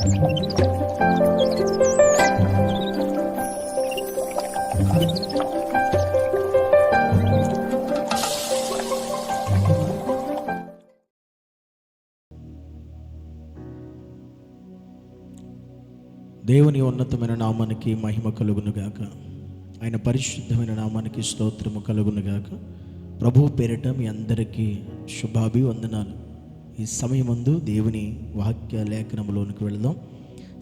దేవుని ఉన్నతమైన నామానికి మహిమ కలుగునుగాక. ఆయన పరిశుద్ధమైన నామానికి స్తోత్రము కలుగునుగాక. ప్రభు పేరిట మీ అందరికీ శుభాభివందనాలు. ఈ సమయమందు దేవుని వాక్య లేఖనములోనికి వెళదాం.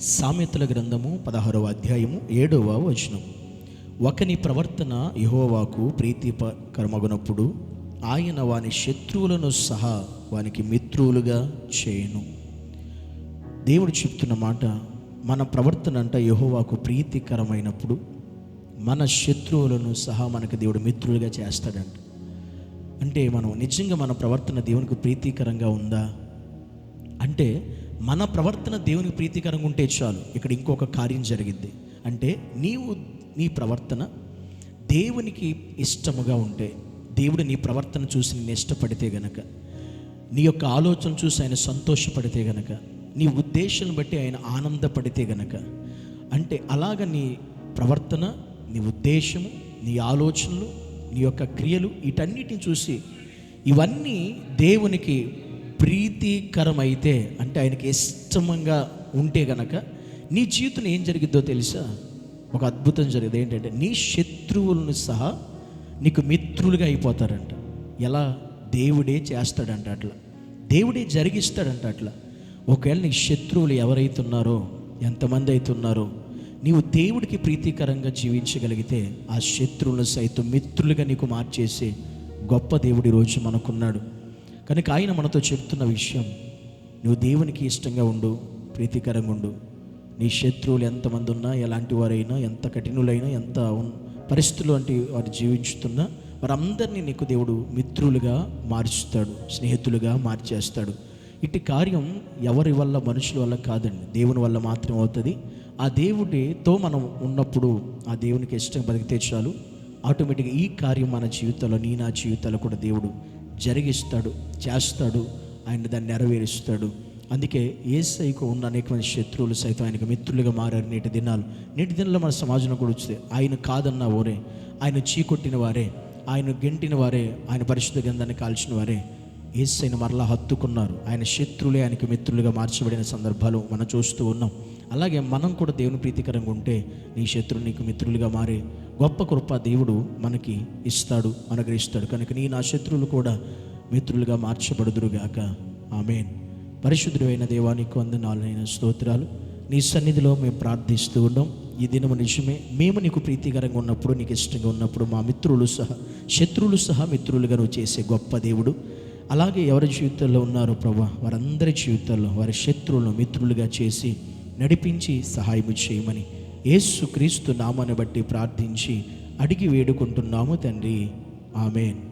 సామెతల గ్రంథము పదహారవ అధ్యాయము ఏడవ వచనం. ఒకని ప్రవర్తన యహోవాకు ప్రీతికరమగునప్పుడు ఆయన వాని శత్రువులను సహా వానికి మిత్రులుగా చేయను. దేవుడు చెప్తున్న మాట మన ప్రవర్తన అంట యహోవాకు ప్రీతికరమైనప్పుడు మన శత్రువులను సహా మనకు దేవుడు మిత్రులుగా చేస్తాడంట. అంటే మనం నిజంగా మన ప్రవర్తన దేవునికి ప్రీతికరంగా ఉందా? అంటే మన ప్రవర్తన దేవునికి ప్రీతికరంగా ఉంటే చాలు. ఇక్కడ ఇంకొక కార్యం జరిగింది. అంటే నీవు నీ ప్రవర్తన దేవునికి ఇష్టముగా ఉంటే దేవుడు నీ ప్రవర్తన చూసి నేను ఇష్టపడితే గనక నీ యొక్క ఆలోచన చూసి ఆయన సంతోషపడితే గనక నీ ఉద్దేశం బట్టి ఆయన ఆనందపడితే గనక అంటే అలాగ నీ ప్రవర్తన నీ ఉద్దేశము నీ ఆలోచనలు నీ యొక్క క్రియలు వీటన్నిటిని చూసి ఇవన్నీ దేవునికి ప్రీతికరమైతే అంటే ఆయనకి ఇష్టంగా ఉంటే గనక నీ జీవితం ఏం జరిగిద్దో తెలుసా? ఒక అద్భుతం జరిగింది ఏంటంటే నీ శత్రువులను సహా నీకు మిత్రులుగా అయిపోతారంట. ఎలా? దేవుడే చేస్తాడంట అట్లా. దేవుడే జరిగిస్తాడంట అట్లా. ఒకవేళ నీ శత్రువులు ఎవరైతున్నారో ఎంతమంది అవుతున్నారో నీవు దేవుడికి ప్రీతికరంగా జీవించగలిగితే ఆ శత్రువులను సైతం మిత్రులుగా నీకు మార్చేసే గొప్ప దేవుడి రోజు మనకున్నాడు. కనుక ఆయన మనతో చెప్తున్న విషయం నువ్వు దేవునికి ఇష్టంగా ఉండు ప్రీతికరంగా ఉండు. నీ శత్రువులు ఎంతమంది ఉన్నా ఎలాంటి వారైనా ఎంత కఠినులైనా ఎంత పరిస్థితులు వంటి వారు జీవించుతున్నా వారందరినీ నీకు దేవుడు మిత్రులుగా మార్చుతాడు స్నేహితులుగా మార్చేస్తాడు. ఇట్టి కార్యం ఎవరి వల్ల మనుషుల వల్ల కాదండి. దేవుని వల్ల మాత్రం అవుతుంది. ఆ దేవుడితో మనం ఉన్నప్పుడు ఆ దేవునికి ఇష్టం బతికితే చాలు. ఆటోమేటిక్గా ఈ కార్యం మన జీవితంలో నీ నా జీవితాల్లో కూడా దేవుడు జరిగిస్తాడు చేస్తాడు ఆయన దాన్ని నెరవేరుస్తాడు. అందుకే ఏసైకు ఉన్న అనేకమైన శత్రువులు సైతం ఆయనకు మిత్రులుగా మారారు నేటి దినాలు. నేటి దినాల్లో మన సమాజంలో కూడా వచ్చింది ఆయన కాదన్న ఓరే ఆయన చీకొట్టిన వారే ఆయన గెంటిన వారే ఆయన పరిశుద్ధ గంధాన్ని కాల్చిన వారే. ఏసైన మరలా హత్తుకున్నారు. ఆయన శత్రువులే ఆయనకి మిత్రులుగా మార్చబడిన సందర్భాలు మనం చూస్తూ ఉన్నాం. అలాగే మనం కూడా దేవుని ప్రీతికరంగా ఉంటే నీ శత్రువు నీకు మిత్రులుగా మారే గొప్ప కృప దేవుడు మనకి ఇస్తాడు అనుగ్రహిస్తాడు. కనుక నీ నా శత్రువులు కూడా మిత్రులుగా మార్చబడుదురుగాక. ఆమెన్. పరిశుద్ధుడు అయిన దేవానికి వందనాలైన స్తోత్రాలు. నీ సన్నిధిలో మేము ప్రార్థిస్తూ ఉన్నాం. ఈ దినము నిజమే. మేము నీకు ప్రీతికరంగా ఉన్నప్పుడు నీకు ఇష్టంగా ఉన్నప్పుడు మా మిత్రులు సహా శత్రువులు సహా మిత్రులుగా నువ్వు చేసే గొప్ప దేవుడు. అలాగే ఎవరి జీవితాల్లో ఉన్నారో ప్రభా వారందరి జీవితాల్లో వారి శత్రువులను మిత్రులుగా చేసి నడిపించి సహాయం చేయమని యేసు క్రీస్తు నామాన్ని బట్టి ప్రార్థించి అడిగి వేడుకుంటున్నాము తండ్రి. ఆమెన్.